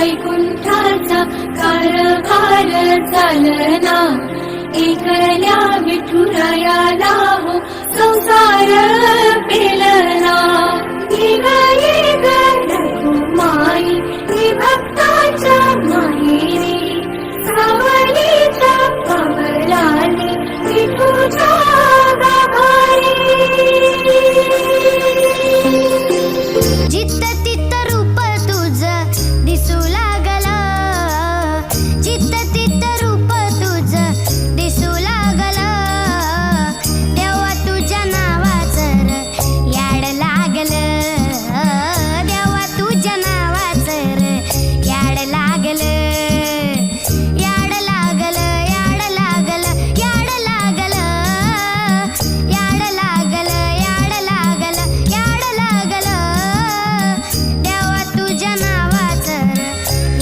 वैकुण्ठाचा कारभार चालना एकल्या विठुराया ैकुण्ठा करना संसारि मे भक्ता माया नावाचं याड लागलं याड लागलं याड लागल याड लागलं. याड लागलं याड लागल याड लागलं. देवा तुझ्या नावाचं र.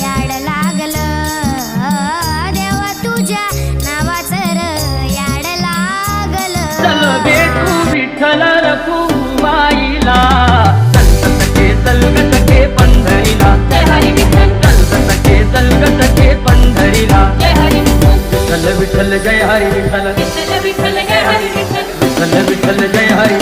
याड लागलं देवा तुझ्या नावाचं र. याड लागलं. चल भेटू विठ्ठल اللي جاي هاي